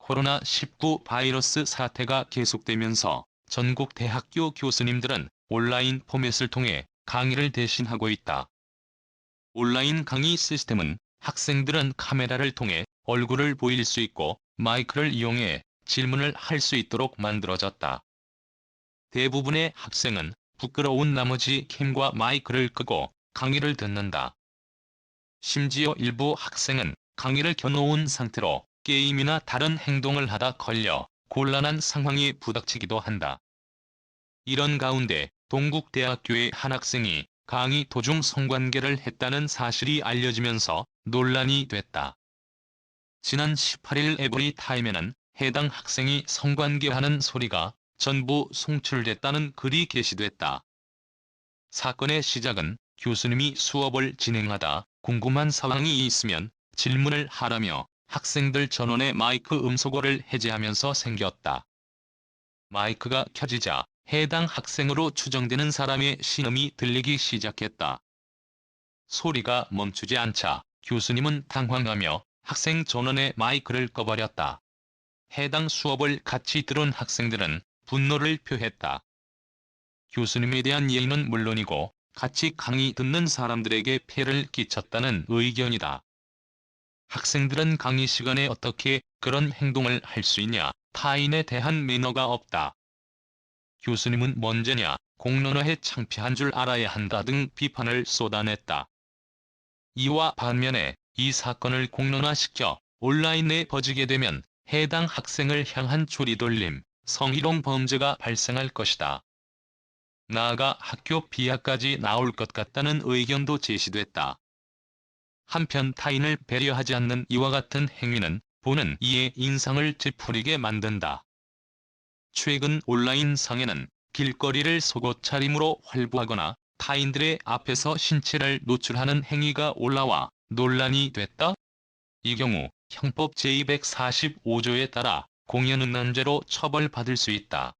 코로나19 바이러스 사태가 계속되면서 전국 대학교 교수님들은 온라인 포맷을 통해 강의를 대신하고 있다. 온라인 강의 시스템은 학생들은 카메라를 통해 얼굴을 보일 수 있고 마이크를 이용해 질문을 할 수 있도록 만들어졌다. 대부분의 학생은 부끄러운 나머지 캠과 마이크를 끄고 강의를 듣는다. 심지어 일부 학생은 강의를 켜놓은 상태로 게임이나 다른 행동을 하다 걸려 곤란한 상황이 부닥치기도 한다. 이런 가운데 동국대학교의 한 학생이 강의 도중 성관계를 했다는 사실이 알려지면서 논란이 됐다. 지난 18일 에브리 타임에는 해당 학생이 성관계하는 소리가 전부 송출됐다는 글이 게시됐다. 사건의 시작은 교수님이 수업을 진행하다 궁금한 사항이 있으면 질문을 하라며 학생들 전원의 마이크 음소거를 해제하면서 생겼다. 마이크가 켜지자 해당 학생으로 추정되는 사람의 신음이 들리기 시작했다. 소리가 멈추지 않자 교수님은 당황하며 학생 전원의 마이크를 꺼버렸다. 해당 수업을 같이 들은 학생들은 분노를 표했다. 교수님에 대한 예의는 물론이고 같이 강의 듣는 사람들에게 폐를 끼쳤다는 의견이다. 학생들은 강의 시간에 어떻게 그런 행동을 할 수 있냐, 타인에 대한 매너가 없다. 교수님은 먼저냐, 공론화에 창피한 줄 알아야 한다 등 비판을 쏟아냈다. 이와 반면에 이 사건을 공론화시켜 온라인에 퍼지게 되면 해당 학생을 향한 조리돌림, 성희롱 범죄가 발생할 것이다. 나아가 학교 비하까지 나올 것 같다는 의견도 제시됐다. 한편 타인을 배려하지 않는 이와 같은 행위는 보는 이의 인상을 찌푸리게 만든다. 최근 온라인 상에는 길거리를 속옷 차림으로 활보하거나 타인들의 앞에서 신체를 노출하는 행위가 올라와 논란이 됐다. 이 경우 형법 제245조에 따라 공연음란죄로 처벌받을 수 있다.